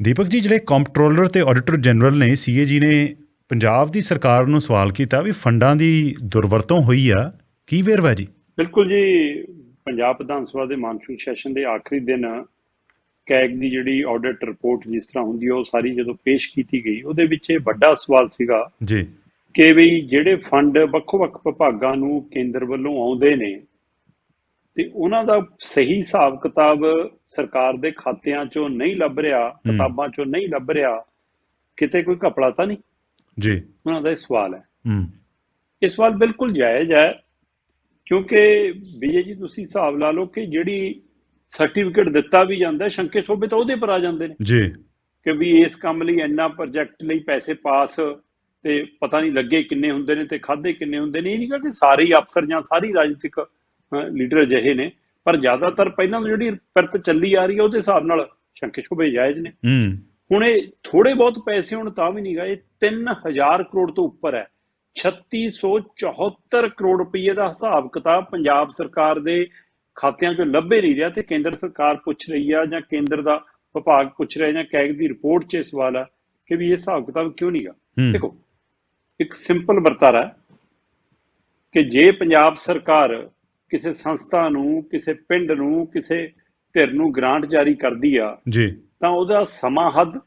ਦੀਪਕ ਜੀ ਜਿਹੜੇ ਕੰਪਟਰੋਲਰ ਤੇ ਆਡੀਟਰ ਜਨਰਲ ਨੇ ਸੀਏਜੀ ਨੇ ਪੰਜਾਬ ਦੀ ਸਰਕਾਰ ਨੂੰ ਸਵਾਲ ਕੀਤਾ ਵੀ ਫੰਡਾਂ ਦੀ ਦੁਰਵਰਤੋਂ ਹੋਈ ਆ ਕੀ ਵੇਰਵਾ ਜੀ? ਬਿਲਕੁਲ ਜੀ ਪੰਜਾਬ ਵਿਧਾਨ ਸਭਾ ਦੇ ਮਾਨਸੂਨ ਸੈਸ਼ਨ ਦੇ ਆਖਰੀ ਦਿਨ ਕੈਗ ਦੀ ਜਿਹੜੀ ਆਡਿਟ ਰਿਪੋਰਟ ਜਿਸ ਤਰ੍ਹਾਂ ਹੁੰਦੀ ਉਹ ਸਾਰੀ ਜਦੋਂ ਪੇਸ਼ ਕੀਤੀ ਗਈ ਉਹਦੇ ਵਿੱਚ ਇਹ ਵੱਡਾ ਸਵਾਲ ਸੀਗਾ ਜੀ। ਕਿ ਵੀ ਜਿਹੜੇ ਫੰਡ ਵੱਖੋ-ਵੱਖ ਵਿਭਾਗਾਂ ਨੂੰ ਕੇਂਦਰ ਵੱਲੋਂ ਆਉਂਦੇ ਨੇ ਤੇ ਉਹਨਾਂ ਦਾ ਸਹੀ ਹਿਸਾਬ ਕਿਤਾਬ ਸਰਕਾਰ ਦੇ ਖਾਤਿਆਂ 'ਚੋਂ ਨਹੀਂ ਲੱਭ ਰਿਹਾ ਕਿਤਾਬਾਂ 'ਚੋਂ ਨਹੀਂ ਲੱਭ ਰਿਹਾ ਕਿਤੇ ਕੋਈ ਘਪਲਾ ਤਾਂ ਨਹੀਂ? ਜੀ। ਉਹਨਾਂ ਦਾ ਇਹ ਸਵਾਲ ਹੈ। ਹੂੰ। ਇਹ ਸਵਾਲ ਬਿਲਕੁਲ ਜਾਇਜ਼ ਹੈ ਕਿਉਂਕਿ ਵਿਜੇ ਜੀ ਤੁਸੀਂ ਹਿਸਾਬ ਲਾ ਲਓ ਕਿ ਜਿਹੜੀ ਸਰਟੀਫਿਕੇਟ ਦਿੱਤਾ ਵੀ ਜਾਂਦਾ ਸ਼ੰਕੇ ਸੋਭੇ ਤਾਂ ਉਹਦੇ ਪਰ ਆ ਜਾਂਦੇ ਨੇ। ਜੀ। ਕਿ ਵੀ ਇਸ ਕੰਮ ਲਈ ਇੰਨਾ ਪ੍ਰੋਜੈਕਟ ਲਈ ਪੈਸੇ ਪਾਸ ਤੇ ਪਤਾ ਨਹੀਂ ਲੱਗੇ ਕਿੰਨੇ ਹੁੰਦੇ ਨੇ ਤੇ ਖਾਦੇ ਕਿੰਨੇ ਹੁੰਦੇ ਨੇ। ਇਹ ਨਹੀਂ ਕਿ ਸਾਰੇ ਹੀ ਅਫਸਰ ਜਾਂ ਸਾਰੀ ਰਾਜਨੀਤਿਕ ਲੀਡਰ ਅਜਿਹੇ ਨੇ। ਪਰ ਜ਼ਿਆਦਾਤਰ ਪਹਿਲਾਂ ਤੋਂ ਜਿਹੜੀ ਪਿਰਤ ਚੱਲੀ ਆ ਰਹੀ ਹੈ ਉਹਦੇ ਹਿਸਾਬ ਨਾਲ ਸ਼ੰਕੇ ਸੋਭੇ ਜਾਇਜ਼ ਨੇ। ਹੂੰ। ਹੁਣ ਇਹ ਥੋੜੇ ਬਹੁਤ ਪੈਸੇ ਹੁਣ ਤਾਂ ਵੀ ਨਹੀਂਗਾ ਇਹ 3000 ਕਰੋੜ ਤੋਂ ਉੱਪਰ ਹੈ। 3674 ਕਰੋੜ ਰੁਪਏ ਦਾ ਹਿਸਾਬ ਕਿਤਾਬ ਪੰਜਾਬ ਸਰਕਾਰ ਦੇ ਖਾਤਿਆਂ 'ਚੋਂ ਲੱਭੇ ਨਹੀਂ ਰਿਹਾ ਤੇ ਕੇਂਦਰ ਸਰਕਾਰ ਪੁੱਛ ਰਹੀ ਆ ਜਾਂ ਕੇਂਦਰ ਦਾ ਵਿਭਾਗ ਪੁੱਛ ਰਿਹਾ ਜਾਂ ਕੈਗ ਦੀ ਰਿਪੋਰਟ 'ਚ ਇਹ ਸਵਾਲ ਆ ਕਿ ਵੀ ਇਹ ਹਿਸਾਬ ਕਿਤਾਬ ਕਿਉਂ ਨਹੀਂਗਾ ਦੇਖੋ ਇੱਕ ਸਿੰਪਲ ਵਰਤਾਰਾ ਕਿ ਜੇ ਪੰਜਾਬ ਸਰਕਾਰ ਕਿਸੇ ਸੰਸਥਾ ਨੂੰ ਕਿਸੇ ਪਿੰਡ ਨੂੰ ਕਿਸੇ ਧਿਰ ਨੂੰ ਗ੍ਰਾਂਟ ਜਾਰੀ ਕਰਦੀ ਆ ਜੀ। ਤਾਂ ਉਹਦਾ ਸਮਾਂ ਹੱਦ।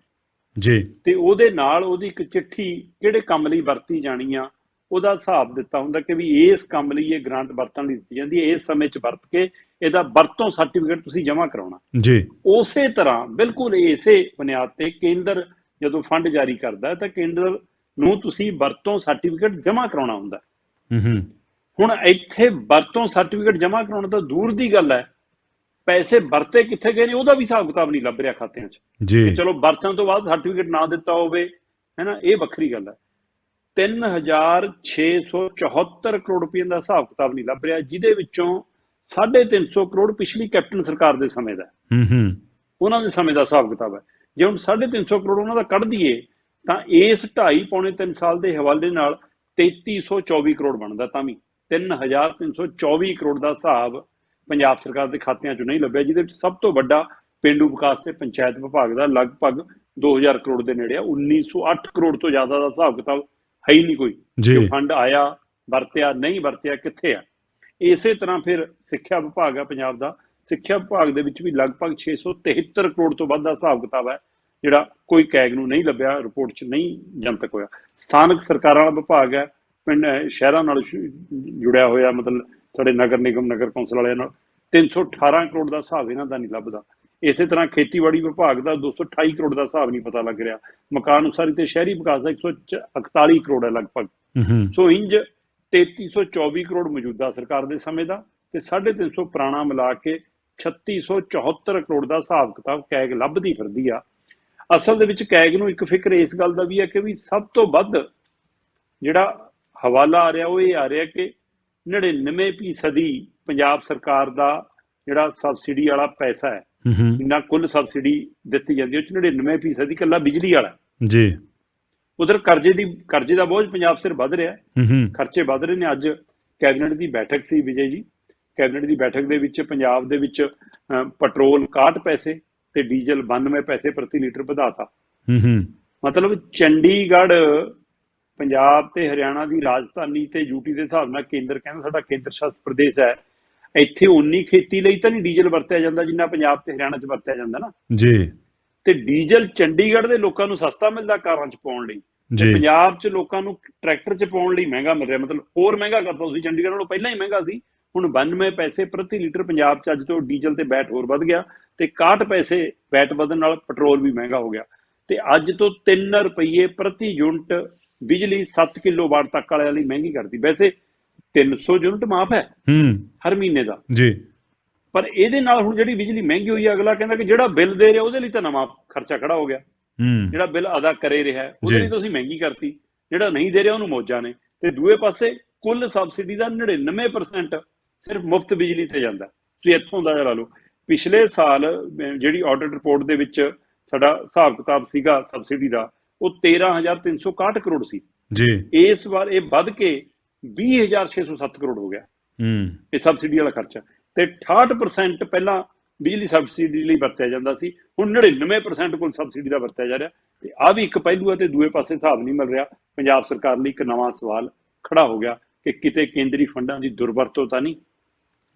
ਜੀ। ਤੇ ਉਹਦੇ ਨਾਲ ਉਹਦੀ ਇੱਕ ਚਿੱਠੀ ਕਿਹੜੇ ਕੰਮ ਲਈ ਵਰਤੀ ਜਾਣੀ ਆ ਉਹਦਾ ਹਿਸਾਬ ਦਿੱਤਾ ਹੁੰਦਾ ਕਿ ਵੀ ਇਸ ਕੰਮ ਲਈ ਇਹ ਗ੍ਰਾਂਟ ਵਰਤਣ ਲਈ ਦਿੱਤੀ ਜਾਂਦੀ ਹੈ ਇਸ ਸਮੇਂ 'ਚ ਵਰਤ ਕੇ ਇਹਦਾ ਵਰਤੋਂ ਸਰਟੀਫਿਕੇਟ ਤੁਸੀਂ ਜਮ੍ਹਾਂ ਕਰਾਉਣਾ। ਜੀ। ਉਸੇ ਤਰ੍ਹਾਂ ਬਿਲਕੁਲ ਇਸੇ ਬੁਨਿਆਦ ਤੇ ਕੇਂਦਰ ਜਦੋਂ ਫੰਡ ਜਾਰੀ ਕਰਦਾ ਤਾਂ ਕੇਂਦਰ ਨੂੰ ਤੁਸੀਂ ਵਰਤੋਂ ਸਰਟੀਫਿਕੇਟ ਜਮ੍ਹਾਂ ਕਰਾਉਣਾ ਹੁੰਦਾ। ਹੂੰ ਹੂੰ। ਹੁਣ ਇੱਥੇ ਵਰਤੋਂ ਸਰਟੀਫਿਕੇਟ ਜਮ੍ਹਾਂ ਕਰਾਉਣਾ ਤਾਂ ਦੂਰ ਦੀ ਗੱਲ ਹੈ। ਪੈਸੇ ਵਰਤੇ ਕਿੱਥੇ ਗਏ ਨੇ ਉਹਦਾ ਵੀ ਹਿਸਾਬ ਕਿਤਾਬ ਨਹੀਂ ਲੱਭ ਰਿਹਾ ਖਾਤਿਆਂ 'ਚ। ਜੀ। ਚਲੋ ਵਰਤਣ ਤੋਂ ਬਾਅਦ ਸਰਟੀਫਿਕੇਟ ਨਾ ਦਿੱਤਾ ਹੋਵੇ ਹੈਨਾ ਇਹ ਵੱਖਰੀ ਗੱਲ ਹੈ। 3674 ਕਰੋੜ ਰੁਪਏ ਦਾ ਹਿਸਾਬ ਕਿਤਾਬ ਨਹੀਂ ਲੱਭ ਰਿਹਾ ਜਿਹਦੇ ਵਿੱਚੋਂ 350 ਕਰੋੜ ਪਿਛਲੀ ਕੈਪਟਨ ਸਰਕਾਰ ਦੇ ਸਮੇਂ ਦਾ। ਹੂੰ। ਹੂੰ ਉਹਨਾਂ ਦੇ ਸਮੇਂ ਦਾ ਹਿਸਾਬ ਕਿਤਾਬ ਹੈ। ਜੇ ਹੁਣ 350 ਕਰੋੜ ਉਹਨਾਂ ਦਾ ਕੱਢ ਦਈਏ ਤਾਂ ਇਸ 2.5 ਪੌਣੇ 3 ਸਾਲ ਦੇ ਹਵਾਲੇ ਨਾਲ 3324 ਕਰੋੜ ਬਣਦਾ ਤਾਂ ਵੀ। 3324 ਕਰੋੜ ਦਾ ਹਿਸਾਬ ਪੰਜਾਬ ਸਰਕਾਰ ਦੇ ਖਾਤਿਆਂ 'ਚੋਂ ਨਹੀਂ ਲੱਭਿਆ ਜਿਹਦੇ ਵਿੱਚ ਸਭ ਤੋਂ ਵੱਡਾ ਪਿੰਡੂ ਵਿਕਾਸ ਤੇ ਪੰਚਾਇਤ ਵਿਭਾਗ ਦਾ ਲਗਭਗ 2000 ਕਰੋੜ ਦੇ ਨੇੜੇ ਆ। 1908 ਕਰੋੜ ਤੋਂ ਜ਼ਿਆਦਾ ਦਾ ਹਿਸਾਬ ਕਿਤਾਬ ਹੈ ਹੀ ਨਹੀਂ ਕੋਈ। ਕਿ ਫੰਡ ਆਇਆ ਵਰਤਿਆ ਨਹੀਂ ਵਰਤਿਆ ਕਿੱਥੇ ਆ? ਇਸੇ ਤਰ੍ਹਾਂ ਫਿਰ ਸਿੱਖਿਆ ਵਿਭਾਗ ਆ ਪੰਜਾਬ ਦਾ। ਸਿੱਖਿਆ ਵਿਭਾਗ ਦੇ ਵਿੱਚ ਵੀ ਲਗਭਗ 673 ਕਰੋੜ ਤੋਂ ਵੱਧ ਦਾ ਹਿਸਾਬ ਕਿਤਾਬ ਹੈ ਜਿਹੜਾ ਕੋਈ ਕੈਗ ਨੂੰ ਨਹੀਂ ਲੱਭਿਆ ਰਿਪੋਰਟ 'ਚ ਨਹੀਂ ਜਨਤਕ ਹੋਇਆ। ਸਥਾਨਕ ਸਰਕਾਰਾਂ ਵਾਲਾ ਵਿਭਾਗ ਹੈ ਪਿੰਡ ਸ਼ਹਿਰਾਂ ਨਾਲ ਜੁੜਿਆ ਹੋਇਆ ਮਤਲਬ ਸਾਡੇ ਨਗਰ ਨਿਗਮ ਨਗਰ ਕੌਂਸਲ ਵਾਲਿਆਂ ਨਾਲ 318 ਕਰੋੜ ਦਾ ਹਿਸਾਬ ਇਹਨਾਂ ਦਾ ਨਹੀਂ ਲੱਭਦਾ। ਇਸੇ ਤਰ੍ਹਾਂ ਖੇਤੀਬਾੜੀ ਵਿਭਾਗ ਦਾ 228 ਕਰੋੜ ਦਾ ਹਿਸਾਬ ਨਹੀਂ ਪਤਾ ਲੱਗ ਰਿਹਾ। ਮਕਾਨ ਉਸਾਰੀ ਤੇ ਸ਼ਹਿਰੀ ਵਿਕਾਸ ਦਾ 141 ਕਰੋੜ ਹੈ ਲਗਭਗ। ਸੋ ਇੰਜ 3324 ਕਰੋੜ ਮੌਜੂਦਾ ਸਰਕਾਰ ਦੇ ਸਮੇਂ ਦਾ ਤੇ 350 ਪੁਰਾਣਾ ਮਿਲਾ ਕੇ 3674 ਕਰੋੜ ਦਾ ਹਿਸਾਬ ਕਿਤਾਬ ਕੈਗ ਲੱਭਦੀ ਫਿਰਦੀ ਆ। ਅਸਲ ਦੇ ਵਿੱਚ ਕੈਗ ਨੂੰ ਇੱਕ ਫਿਕਰ ਇਸ ਗੱਲ ਦਾ ਵੀ ਹੈ ਕਿ ਵੀ ਸਭ ਤੋਂ ਵੱਧ ਜਿਹੜਾ ਹਵਾਲਾ ਆ ਰਿਹਾ ਉਹ ਇਹ ਆ ਰਿਹਾ ਕਿ 99 ਫੀਸਦੀ ਪੰਜਾਬ ਸਰਕਾਰ ਦਾ ਜਿਹੜਾ ਸਬਸਿਡੀ ਵਾਲਾ ਪੈਸਾ ਹੈ ਜਿੰਨਾ ਕੁੱਲ ਸਬਸਿਡੀ ਦਿੱਤੀ ਜਾਂਦੀ ਉਹ 'ਚ 99 ਫੀਸਦੀ ਇਕੱਲਾ ਬਿਜਲੀ ਵਾਲਾ ਜੀ। ਉਧਰ ਕਰਜ਼ੇ ਦੀ ਕਰਜ਼ੇ ਦਾ ਬੋਝ ਪੰਜਾਬ ਸਿਰ ਵੱਧ ਰਿਹਾ ਖਰਚੇ ਵਧ ਰਹੇ ਨੇ ਅੱਜ ਕੈਬਨਿਟ ਦੀ ਬੈਠਕ ਸੀ ਵਿਜੇ ਜੀ। ਕੈਬਨਿਟ ਦੀ ਬੈਠਕ ਦੇ ਵਿੱਚ ਪੰਜਾਬ ਦੇ ਵਿੱਚ ਪੈਟਰੋਲ 61 ਪੈਸੇ ਤੇ ਡੀਜ਼ਲ 92 ਪੈਸੇ ਪ੍ਰਤੀ ਲੀਟਰ ਵਧਾਤਾ। ਹੂੰ ਹੂੰ। ਮਤਲਬ ਚੰਡੀਗੜ੍ਹ ਪੰਜਾਬ ਤੇ ਹਰਿਆਣਾ ਦੀ ਰਾਜਧਾਨੀ ਤੇ ਯੂਟੀ ਦੇ ਹਿਸਾਬ ਨਾਲ ਕੇਂਦਰ ਕਹਿੰਦਾ ਸਾਡਾ ਕੇਂਦਰ ਸ਼ਾਸਤ ਪ੍ਰਦੇਸ਼ ਹੈ। ਇੱਥੇ ਉਨੀ ਖੇਤੀ ਲਈ ਤਾਂ ਨਹੀਂ ਡੀਜ਼ਲ ਵਰਤਿਆ ਜਾਂਦਾ ਜਿੰਨਾ ਪੰਜਾਬ ਤੇ ਹਰਿਆਣਾ 'ਚ ਵਰਤਿਆ ਜਾਂਦਾ ਨਾ। ਜੀ। ਤੇ ਡੀਜ਼ਲ ਚੰਡੀਗੜ੍ਹ ਦੇ ਲੋਕਾਂ ਨੂੰ ਸਸਤਾ ਮਿਲਦਾ ਕਾਰਾਂ 'ਚ ਪਾਉਣ ਲਈ। ਤੇ ਜੀ। ਪੰਜਾਬ 'ਚ ਲੋਕਾਂ ਨੂੰ ਟਰੈਕਟਰ 'ਚ ਪਾਉਣ ਲਈ ਮਹਿੰਗਾ ਮਿਲ ਰਿਹਾ। ਮਤਲਬ ਹੋਰ ਮਹਿੰਗਾ ਕਰਤਾ ਤੁਸੀਂ ਚੰਡੀਗੜ੍ਹ ਨਾਲੋਂ ਪਹਿਲਾਂ ਹੀ ਮਹਿੰਗਾ ਸੀ। ਹੁਣ 92 ਪੈਸੇ ਪ੍ਰਤੀ ਲੀਟਰ ਪੰਜਾਬ 'ਚ ਅੱਜ ਤੋਂ ਡੀਜ਼ਲ ਤੇ ਬੈਟ ਹੋਰ ਵੱਧ ਗਿਆ। ਤੇ 61 ਪੈਸੇ ਬੈਟ ਵਧਣ ਨਾਲ ਪੈਟਰੋਲ ਵੀ ਮਹਿੰਗਾ ਹੋ ਗਿਆ। ਤੇ ਅੱਜ ਤੋਂ 3 ਰੁਪਏ ਪ੍ਰਤੀ ਯੂਨਿਟ ਬਿਜਲੀ 7 ਕਿਲੋਵਾਟ ਤੱਕ ਵਾਲਿਆਂ ਲਈ ਮਹਿੰਗੀ ਕਰਤੀ। ਵੈਸੇ 300 ਯੂਨਿਟ ਮਾਫ ਹੈ ਹੂੰ। ਹਰ ਮਹੀਨੇ ਦਾ। ਜੀ। ਪਰ ਇਹਦੇ ਨਾਲ ਹੁਣ ਜਿਹੜੀ ਬਿਜਲੀ ਮਹਿੰਗੀ ਹੋਈ ਹੈ ਅਗਲਾ ਕਹਿੰਦਾ ਕਿ ਜਿਹੜਾ ਬਿੱਲ ਦੇ ਰਿਹਾ ਉਹਦੇ ਲਈ ਤਾਂ ਨਵਾਂ ਖਰਚਾ ਖੜਾ ਹੋ ਗਿਆ। ਹੂੰ। ਜਿਹੜਾ ਬਿੱਲ ਅਦਾ ਕਰੇ ਰਿਹਾ ਉਹਦੇ। ਲਈ ਤੁਸੀਂ ਮਹਿੰਗੀ ਕਰਤੀ। ਜਿਹੜਾ ਨਹੀਂ ਦੇ ਰਿਹਾ ਉਹਨੂੰ ਮੌਜਾਂ ਨੇ। ਤੇ ਦੂਏ ਪਾਸੇ ਕੁੱਲ ਸਬਸਿਡੀ ਦਾ 99% ਸਿਰਫ ਮੁਫਤ ਬਿਜਲੀ ਤੇ ਜਾਂਦਾ। ਤੁਸੀਂ ਇੱਥੋਂ ਦਾ ਲਾ ਲਓ। ਪਿਛਲੇ ਸਾਲ ਜਿਹੜੀ ਆਡਿਟ ਰਿਪੋਰਟ ਦੇ ਵਿੱਚ ਸਾਡਾ ਹਿਸਾਬ ਕਿਤਾਬ ਸੀਗਾ ਸਬਸਿਡੀ ਦਾ ਉਹ 13361 ਕਰੋੜ ਸੀ। ਜੀ। ਇਸ ਵਾਰ ਇਹ ਵੱਧ ਕੇ 20607 ਕਰੋੜ ਹੋ ਗਿਆ। ਹੂੰ। ਇਹ ਸਬਸਿਡੀ ਵਾਲਾ ਖਰਚਾ। ਤੇ 68% ਪਹਿਲਾਂ ਬਿਜਲੀ ਸਬਸਿਡੀ ਲਈ ਵਰਤਿਆ ਜਾਂਦਾ ਸੀ। ਹੁਣ 99% ਕੋਲ ਸਬਸਿਡੀ ਦਾ ਵਰਤਿਆ ਜਾ ਰਿਹਾ। ਤੇ ਆ ਵੀ ਇੱਕ ਪਹਿਲੂ ਹੈ ਤੇ ਦੂਏ ਪਾਸੇ ਹਿਸਾਬ ਨਹੀਂ ਮਿਲ ਰਿਹਾ। ਪੰਜਾਬ ਸਰਕਾਰ ਲਈ ਇੱਕ ਨਵਾਂ ਸਵਾਲ ਖੜਾ ਹੋ ਗਿਆ ਕਿ ਕਿਤੇ ਕੇਂਦਰੀ ਫੰਡਾਂ ਦੀ ਦੁਰਵਰਤੋਂ ਤਾਂ ਨਹੀਂ?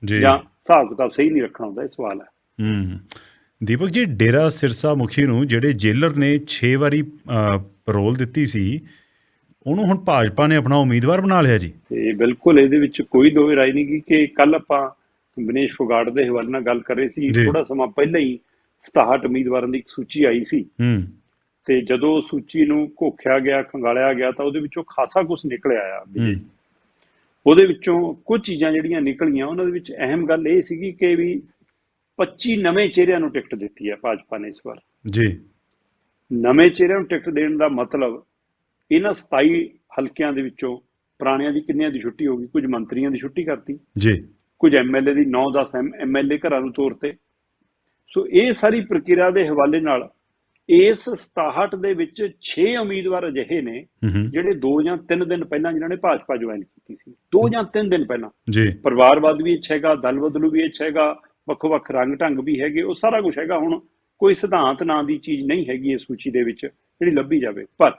ਜੀ। ਜਾਂ ਹਿਸਾਬ ਕਿਤਾਬ ਸਹੀ ਨਹੀਂ ਰੱਖਣਾ ਹੁੰਦਾ ਇਹ ਸਵਾਲ ਹੈ। ਹੂੰ। ਦੀਪਕ ਜੀ ਡੇਰਾ ਸਿਰਸਾ ਮੁਖੀ ਨੂੰ ਜਿਹੜੇ ਜੇਲਰ ਨੇ 6 ਵਾਰੀ ਅ, ਪਰੋਲ ਦਿੱਤੀ ਸੀ ਉਹਨੂੰ ਹੁਣ ਭਾਜਪਾ ਨੇ ਆਪਣਾ ਉਮੀਦਵਾਰ ਬਣਾ ਲਿਆ ਜੀ। ਤੇ ਬਿਲਕੁਲ ਇਹਦੇ ਵਿੱਚ ਕੋਈ ਦੋਏ ਰਾਏ ਨਹੀਂ ਕਿ ਕੱਲ ਆਪਾਂ ਬਨੇਸ਼ ਫੋਗਾਟ ਦੇ ਹਵਾਲੇ ਨਾਲ ਗੱਲ ਕਰ ਰਹੇ ਸੀ। ਥੋੜਾ ਸਮਾਂ ਪਹਿਲਾਂ ਹੀ 67 ਉਮੀਦਵਾਰਾਂ ਦੀ ਇੱਕ ਸੂਚੀ ਆਈ ਸੀ। ਹੂੰ। ਤੇ ਜਦੋਂ ਸੂਚੀ ਨੂੰ ਘੋਖਿਆ ਗਿਆ ਖੰਗਾਲਿਆ ਗਿਆ ਤਾਂ ਉਹਦੇ ਵਿੱਚੋਂ ਖਾਸਾ ਕੁਝ ਨਿਕਲ ਆਇਆ ਉਹਦੇ ਵਿੱਚੋਂ ਕੁਝ ਚੀਜ਼ਾਂ ਜਿਹੜੀਆਂ ਨਿਕਲੀਆਂ ਉਹਨਾਂ ਦੇ ਵਿੱਚ ਅਹਿਮ ਗੱਲ ਇਹ ਸੀਗੀ ਕਿ ਵੀ 25 ਨਵੇਂ ਚਿਹਰਿਆਂ ਨੂੰ ਟਿਕਟ ਦਿੱਤੀ ਹੈ ਭਾਜਪਾ ਨੇ ਇਸ ਵਾਰ। ਜੀ। ਨਵੇਂ ਚਿਹਰਿਆਂ ਨੂੰ ਟਿਕਟ ਦੇਣ ਦਾ ਮਤਲਬ ਇਹਨਾਂ 27 ਹਲਕਿਆਂ ਦੇ ਵਿੱਚੋਂ ਪੁਰਾਣਿਆਂ ਦੀ ਕਿੰਨਿਆਂ ਦੀ ਛੁੱਟੀ ਹੋ ਗਈ? ਕੁਝ ਮੰਤਰੀਆਂ ਦੀ ਛੁੱਟੀ ਕਰਤੀ। ਜੀ। ਕੁਝ ਐਮਐਲਏ ਦੀ 9-10 ਐਮਐਲਏ ਘਰਾਂ ਨੂੰ ਤੋਰਤੇ ਸੋ ਇਹ ਸਾਰੀ ਪ੍ਰਕਿਰਿਆ ਦੇ ਹਵਾਲੇ ਨਾਲ ਇਸ 67 ਦੇ ਵਿੱਚ 6 ਉਮੀਦਵਾਰ ਅਜਿਹੇ ਨੇ ਜਿਹੜੇ 2 ਜਾਂ 3 ਦਿਨ ਪਹਿਲਾਂ ਜਿਨ੍ਹਾਂ ਨੇ ਭਾਜਪਾ ਜੁਆਇਨ ਕੀਤੀ ਸੀ। 2 ਜਾਂ 3 ਦਿਨ ਪਹਿਲਾਂ। ਜੀ। ਪਰਿਵਾਰਵਾਦ ਵੀ ਇੱਛਾ ਹੈਗਾ ਦਲ ਬਦਲੂ ਵੀ ਇੱਛਾ ਹੈਗਾ ਵੱਖ-ਵੱਖ ਰੰਗ ਢੰਗ ਵੀ ਹੈਗੇ ਉਹ ਸਾਰਾ ਕੁਝ ਹੈਗਾ। ਹੁਣ ਕੋਈ ਸਿਧਾਂਤ ਨਾਂ ਦੀ ਚੀਜ਼ ਨਹੀਂ ਹੈਗੀ ਇਸ ਸੂਚੀ ਦੇ ਵਿੱਚ ਜਿਹੜੀ ਲੱਭੀ ਜਾਵੇ। ਪਰ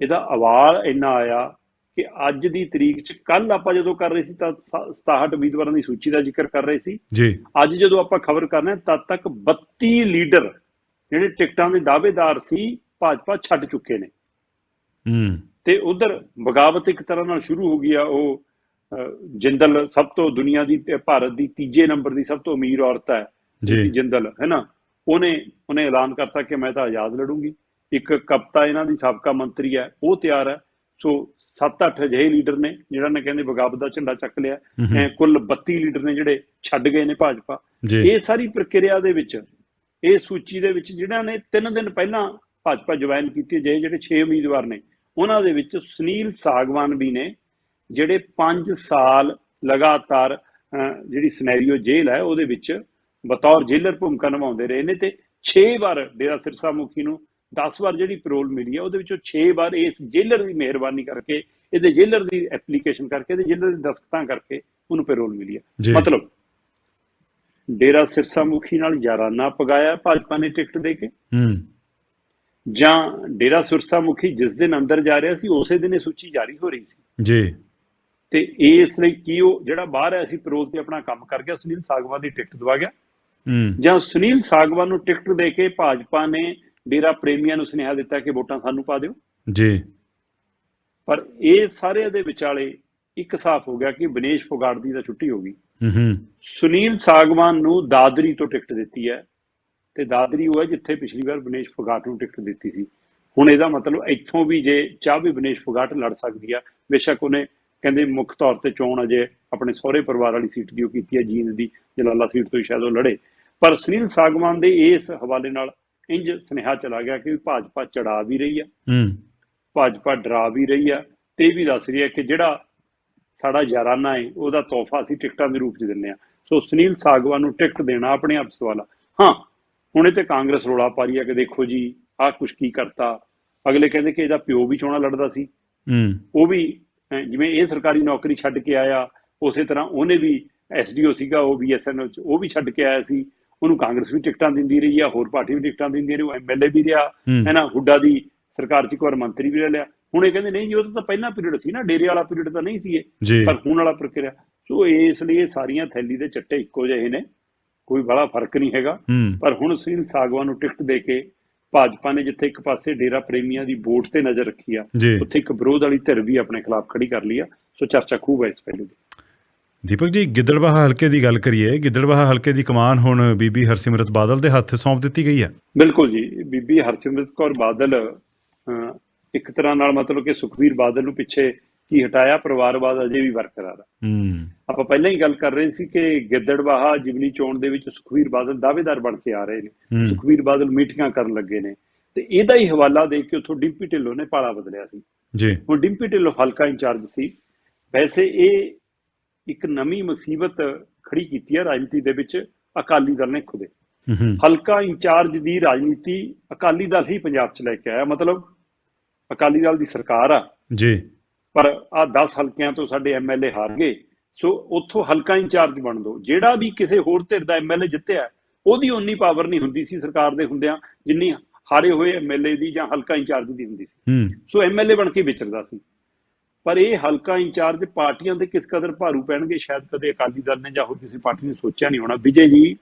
ਇਹਦਾ ਅਵਾਲ ਇੰਨਾ ਆਇਆ ਕਿ ਅੱਜ ਦੀ ਤਰੀਕ 'ਚ ਕੱਲ ਆਪਾਂ ਜਦੋਂ ਕਰ ਰਹੇ ਸੀ ਤਾਂ ਸ- 67 ਉਮੀਦਵਾਰਾਂ ਦੀ ਸੂਚੀ ਦਾ ਜ਼ਿਕਰ ਕਰ ਰਹੇ ਸੀ। ਜੀ। ਅੱਜ ਜਦੋਂ ਆਪਾਂ ਖਬਰ ਕਰ ਰਹੇ ਹਾਂ ਤਦ ਤੱਕ 32 ਲੀਡਰ ਜਿਹੜੇ ਟਿਕਟਾਂ ਦੇ ਦਾਅਵੇਦਾਰ ਸੀ ਭਾਜਪਾ ਛੱਡ ਚੁੱਕੇ ਨੇ। ਹੂੰ। ਤੇ ਉਧਰ ਬਗਾਵਤ ਇੱਕ ਤਰ੍ਹਾਂ ਨਾਲ ਸ਼ੁਰੂ ਹੋ ਗਈ ਆ ਉਹ ਜਿੰਦਲ ਸਭ ਤੋਂ ਦੁਨੀਆ ਦੀ ਤੇ ਭਾਰਤ ਦੀ ਤੀਜੇ ਨੰਬਰ ਦੀ ਸਭ ਤੋਂ ਅਮੀਰ ਔਰਤ ਹੈ ਜੀ। ਜਿੰਦਲ ਹੈ ਨਾ? ਉਹਨੇ ਉਹਨੇ ਐਲਾਨ ਕਰਤਾ ਕਿ ਮੈਂ ਤਾਂ ਆਜ਼ਾਦ ਲੜੂੰਗੀ। ਇੱਕ ਕਪਤਾ ਇਹਨਾਂ ਦੀ ਸਾਬਕਾ ਮੰਤਰੀ ਹੈ ਉਹ ਤਿਆਰ ਹੈ। ਸੋ 7-8 ਅਜਿਹੇ ਲੀਡਰ ਨੇ ਜਿਹੜਾ ਨੇ ਕਹਿੰਦੇ ਬਗਾਵਤ ਦਾ ਝੰਡਾ ਚੱਕ ਲਿਆ। ਐ ਕੁੱਲ 32 ਲੀਡਰ ਨੇ ਜਿਹੜੇ ਛੱਡ ਗਏ ਨੇ ਭਾਜਪਾ। ਇਹ ਸਾਰੀ ਪ੍ਰਕਿਰਿਆ ਦੇ ਵਿੱਚ ਇਹ ਸੂਚੀ ਦੇ ਵਿੱਚ ਜਿਹੜਾ ਨੇ 3 ਦਿਨ ਪਹਿਲਾਂ ਭਾਜਪਾ ਜੁਆਇਨ ਕੀਤੀ ਜੇ ਜਿਹੜੇ 6 ਉਮੀਦਵਾਰ ਨੇ ਉਹਨਾਂ ਦੇ ਵਿੱਚ ਸੁਨੀਲ ਸਾਗਵਾਨ ਵੀ ਨੇ ਜਿਹੜੇ 5 ਸਾਲ ਲਗਾਤਾਰ ਜਿਹੜੀ ਸਿਨੈਰੀਓ ਜੇਲ੍ਹ ਹੈ ਉਹਦੇ ਵਿੱਚ ਬਤੌਰ ਜੇਲਰ ਭੂਮਿਕਾ ਨਿਭਾਉਂਦੇ ਰਹੇ ਨੇ ਤੇ 6 ਵਾਰ ਡੇਰਾ ਸਿਰਸਾ ਮੁਖੀ ਨੂੰ 10 ਵਾਰ ਜਿਹੜੀ ਪੈਰੋਲ ਮਿਲੀ ਹੈ ਉਹਦੇ ਵਿੱਚੋਂ 6 ਵਾਰ ਇਸ ਜੇਲਰ ਦੀ ਮਿਹਰਬਾਨੀ ਕਰਕੇ ਇਹਦੇ ਜੇਲਰ ਦੀ ਐਪਲੀਕੇਸ਼ਨ ਕਰਕੇ ਇਹਦੇ ਜੇਲਰ ਦੀ ਦਸਤਖਤਾਂ ਕਰਕੇ ਉਹਨੂੰ ਪੈਰੋਲ ਮਿਲੀ। ਹੈ। ਮਤਲਬ ਡੇਰਾ ਸਿਰਸਾ ਮੁਖੀ ਨਾਲ ਯਾਰਾਨਾ ਪਗਾਇਆ ਭਾਜਪਾ ਨੇ ਟਿਕਟ ਦੇ ਕੇ। ਹੂੰ। ਜਾਂ ਡੇਰਾ ਸਿਰਸਾ ਮੁਖੀ ਜਿਸ ਦਿਨ ਅੰਦਰ ਜਾ ਰਿਹਾ ਸੀ ਉਸੇ ਦਿਨ ਇਹ ਸੂਚੀ ਜਾਰੀ ਹੋ ਰਹੀ ਸੀ। ਜੀ। ਤੇ ਇਸ ਲਈ ਕੀ ਉਹ ਜਿਹੜਾ ਬਾਹਰ ਆਇਆ ਸੀ ਪੈਰੋਲ ਤੇ ਆਪਣਾ ਕੰਮ ਕਰ ਗਿਆ ਸੁਨੀਲ ਸਾਗਵਾਨ ਦੀ ਟਿਕਟ ਦਵਾ ਗਿਆ। ਹੂੰ। ਜਾਂ ਸੁਨੀਲ ਸਾਗਵਾਨ ਨੂੰ ਟਿਕਟ ਦੇ ਕੇ ਭਾਜਪਾ ਨੇ ਡੇਰਾ ਪ੍ਰੇਮੀਆਂ ਨੂੰ ਸੁਨੇਹਾ ਦਿੱਤਾ ਕਿ ਵੋਟਾਂ ਸਾਨੂੰ ਪਾ ਦਿਓ। ਜੀ। ਪਰ ਇਹ ਸਾਰੇ ਦੇ ਵਿਚਾਲੇ ਇੱਕ ਸਾਫ਼ ਹੋ ਗਿਆ ਕਿ ਬਨੇਸ਼ ਫੋਗਾਟ ਦੀ ਤਾਂ ਛੁੱਟੀ ਹੋ ਗਈ। ਹੂੰ ਹੂੰ। ਸੁਨੀਲ ਸਾਗਵਾਨ ਨੂੰ ਦਾਦਰੀ ਤੋਂ ਟਿਕਟ ਦਿੱਤੀ ਹੈ ਤੇ ਦਾਦਰੀ ਉਹ ਹੈ ਜਿੱਥੇ ਪਿਛਲੀ ਵਾਰ ਬਨੇਸ਼ ਫੋਗਾਟ ਨੂੰ ਟਿਕਟ ਦਿੱਤੀ ਸੀ। ਹੁਣ ਇਹਦਾ ਮਤਲਬ ਇੱਥੋਂ ਵੀ ਜੇ ਚਾਹ ਵੀ ਬਨੇਸ਼ ਫੋਗਾਟ ਲੜ ਸਕਦੀ ਆ ਬੇਸ਼ੱਕ ਉਹਨੇ ਕਹਿੰਦੇ ਮੁੱਖ ਤੌਰ ਤੇ ਚੋਣ ਅਜੇ ਆਪਣੇ ਸਹੁਰੇ ਪਰਿਵਾਰ ਵਾਲੀ ਸੀਟ ਦੀ ਉਹ ਕੀਤੀ ਹੈ ਜੀਂਦ ਦੀ ਜਲਾਲਾ ਸੀਟ ਤੋਂ ਸ਼ਾਇਦ ਉਹ ਲੜੇ। ਪਰ ਸੁਨੀਲ ਸਾਗਵਾਨ ਦੇ ਇਸ ਹਵਾਲੇ ਨਾਲ ਇੰਜ ਸੁਨੇਹਾ ਚਲਾ ਗਿਆ ਕਿ ਭਾਜਪਾ ਚੜਾ ਵੀ ਰਹੀ ਹੂੰ। ਭਾਜਪਾ ਡਰਾ ਵੀ ਰਹੀ ਆ। ਤੇ ਵੀ ਦੱਸ ਰਹੀ ਹੈ ਕਿ ਜਿਹੜਾ ਸਾਡਾ ਯਾਰਾਨਾ ਹੈ ਉਹਦਾ ਤੋਹਫਾ ਅਸੀਂ ਟਿਕਟਾਂ ਦੇ ਰੂਪ 'ਚ ਦਿੰਨੇ ਆ ਸੋ ਸੁਨੀਲ ਸਾਗਵਾਨ ਨੂੰ ਟਿਕਟ ਦੇਣਾ ਆਪਣੇ ਆਪ ਸਵਾਲ ਆ। ਹਾਂ ਹੁਣ ਇਹ ਤੇ ਕਾਂਗਰਸ ਰੋਲਾ ਪਾ ਰਹੀ ਹੈ ਕਿ ਦੇਖੋ ਜੀ ਆਹ ਕੁਛ ਕੀ ਕਰਤਾ। ਅਗਲੇ ਕਹਿੰਦੇ ਕਿ ਇਹਦਾ ਪਿਓ ਵੀ ਚੋਣਾਂ ਲੜਦਾ ਸੀ। ਹੂੰ। ਉਹ ਵੀ ਜਿਵੇਂ ਇਹ ਸਰਕਾਰੀ ਨੌਕਰੀ ਛੱਡ ਕੇ ਆਇਆ ਉਸੇ ਤਰ੍ਹਾਂ ਉਹਨੇ ਵੀ ਐਸਡੀਓ ਸੀਗਾ ਉਹ ਬੀਐਸਐਨਐਲ ਚ ਉਹ ਵੀ ਛੱਡ ਕੇ ਆਇਆ ਸੀ। ਉਹਨੂੰ ਕਾਂਗਰਸ ਵੀ ਟਿਕਟਾਂ ਦਿੰਦੀ ਰਹੀ ਆ ਹੋਰ ਪਾਰਟੀ ਵੀ ਟਿਕਟਾਂ ਦਿੰਦੀ ਰਹੀ ਉਹ ਐਮਐਲਏ ਵੀ ਰਿਹਾ ਹੂੰ। ਨਾ ਹੁੱਡਾ ਦੀ ਸਰਕਾਰ ਚ ਇੱਕ ਵਾਰ ਮੰਤਰੀ ਵੀ ਰਹਿ ਲਿਆ। ਹੁਣ ਇਹ ਕਹਿੰਦੇ ਨਹੀਂ ਜੀ ਉਹ ਤਾਂ ਪਹਿਲਾਂ ਪੀਰੀਅਡ ਸੀ ਨਾ ਡੇਰੇ ਵਾਲਾ ਪੀਰੀਅਡ ਤਾਂ ਨਹੀਂ ਸੀ ਇਹ। ਪਰ ਹੁਣ ਵਾਲਾ ਪ੍ਰਕਿਰਿਆ ਸੋ ਇਸ ਲਈ ਇਹ ਸਾਰੀਆਂ ਥੈਲੀ ਦੇ ਚੱਟੇ ਇੱਕੋ ਜਿਹੇ ਨੇ ਕੋਈ ਬੜਾ ਫ਼ਰਕ ਨਹੀਂ ਹੈਗਾ। ਪਰ ਹੁਣ ਸੁਨੀਲ ਸਾਗਵਾਨ ਨੂੰ ਟਿਕਟ ਦੇ ਕੇ ਭਾਜਪਾ ਨੇ ਜਿੱਥੇ ਇੱਕ ਪਾਸੇ ਡੇਰਾ ਪ੍ਰੇਮੀਆਂ ਦੀ ਵੋਟ ਤੇ ਨਜ਼ਰ ਰੱਖੀ ਆ ਉੱਥੇ ਇੱਕ ਵਿਰੋਧ ਵਾਲੀ ਧਿਰ ਵੀ ਆਪਣੇ ਖਿਲਾਫ ਖੜੀ ਕਰ ਲਈ ਆ। ਸੋ ਚਰਚਾ ਖੂਬ ਹੈ ਇਸ ਪਹਿਲੂ ਦੀ। ਦੀਪਕ ਜੀ ਗਿੱਦੜਬਾਹਾ ਹਲਕੇ ਦੀ ਗੱਲ ਕਰੀਏ ਗਿੱਦੜਬਾਹਾ ਹਲਕੇ ਦੀ ਕਮਾਨ ਹੁਣ ਬੀਬੀ ਹਰਸਿਮਰਤ ਬਾਦਲ ਦੇ ਹੱਥ ਸੌਂਪ ਦਿੱਤੀ ਗਈ ਹੈ ਬਿਲਕੁਲ ਜੀ ਬੀਬੀ ਹਰਸਿਮਰਤ ਕੌਰ ਬਾਦਲ ਇੱਕ ਤਰ੍ਹਾਂ ਨਾਲ ਮਤਲਬ ਕਿ ਸੁਖਵੀਰ ਬਾਦਲ ਨੂੰ ਪਿੱਛੇ ਕੀ ਹਟਾਇਆ ਪਰਿਵਾਰਵਾਦ ਅਜੇ ਵੀ ਬਰਕਰਾਰ ਆ ਹੂੰ। ਆਪਾਂ ਪਹਿਲਾਂ ਹੀ ਗੱਲ ਕਰ ਰਹੇ ਸੀ ਕਿ ਗਿੱਦੜਬਾਹਾ ਜਿਮਨੀ ਚੋਣ ਦੇ ਵਿੱਚ ਸੁਖਵੀਰ ਬਾਦਲ ਦਾਅਵੇਦਾਰ ਬਣ ਕੇ ਆ ਰਹੇ ਨੇ। ਹੂੰ। ਸੁਖਵੀਰ ਬਾਦਲ ਮੀਟਿੰਗਾਂ ਕਰਨ ਲੱਗੇ ਨੇ। ਤੇ ਇਹਦਾ ਹੀ ਹਵਾਲਾ ਦੇ ਕੇ ਉੱਥੋਂ ਡਿੰਪੀ ਢਿੱਲੋਂ ਨੇ ਪਾਲਾ ਬਦਲਿਆ ਸੀ। ਜੀ। ਹੁਣ ਡਿੰਪੀ ਢਿੱਲੋਂ ਹਲਕਾ ਇੰਚਾਰਜ ਸੀ। ਵੈਸੇ ਇਹ ਇੱਕ ਨਵੀਂ ਮੁਸੀਬਤ ਖੜੀ ਕੀਤੀ ਹੈ ਰਾਜਨੀਤੀ ਦੇ ਵਿੱਚ ਅਕਾਲੀ ਦਲ ਨੇ ਖੁਦੇ ਹੂੰ ਹੂੰ। ਹਲਕਾ ਇੰਚਾਰਜ ਦੀ ਰਾਜਨੀਤੀ ਅਕਾਲੀ ਦਲ ਹੀ ਪੰਜਾਬ 'ਚ ਲੈ ਕੇ ਆਇਆ। ਮਤਲਬ ਅਕਾਲੀ ਦਲ ਦੀ ਸਰਕਾਰ ਆ। ਜੀ। ਪਰ ਆ 10 ਹਲਕਿਆਂ ਤੋਂ ਸਾਡੇ ਐਮਐਲਏ ਹਾਰ ਗਏ। ਸੋ ਉੱਥੋਂ ਹਲਕਾ ਇੰਚਾਰਜ ਬਣ ਦੋ। ਜਿਹੜਾ ਵੀ ਕਿਸੇ ਹੋਰ ਧਿਰ ਦਾ ਐਮਐਲਏ ਜਿੱਤਿਆ ਉਹਦੀ ਉਨੀ ਪਾਵਰ ਨਹੀਂ ਹੁੰਦੀ ਸੀ ਸਰਕਾਰ ਦੇ ਹੁੰਦਿਆਂ ਜਿੰਨੀ ਹਾਰੇ ਹੋਏ ਐਮਐਲਏ ਦੀ ਜਾਂ ਹਲਕਾ ਇੰਚਾਰਜ ਦੀ ਹੁੰਦੀ ਸੀ। ਸੋ ਐਮਐਲਏ ਬਣ ਕੇ ਵਿਚਰਦਾ ਸੀ। ਪਰ ਇਹ ਹਲਕਾ ਇੰਚਾਰਜ ਪਾਰਟੀਆਂ ਦੇ ਕਿਸ ਕਦਰ ਭਾਰੂ ਪੈਣਗੇ ਸ਼ਾਇਦ ਕਦੇ ਅਕਾਲੀ ਦਲ ਨੇ ਜਾਂ ਹੋਰ ਕਿਸੇ ਪਾਰਟੀ ਨੇ ਸੋਚਿਆ ਨਹੀਂ ਹੋਣਾ। ਵਿਜੇ ਜੀ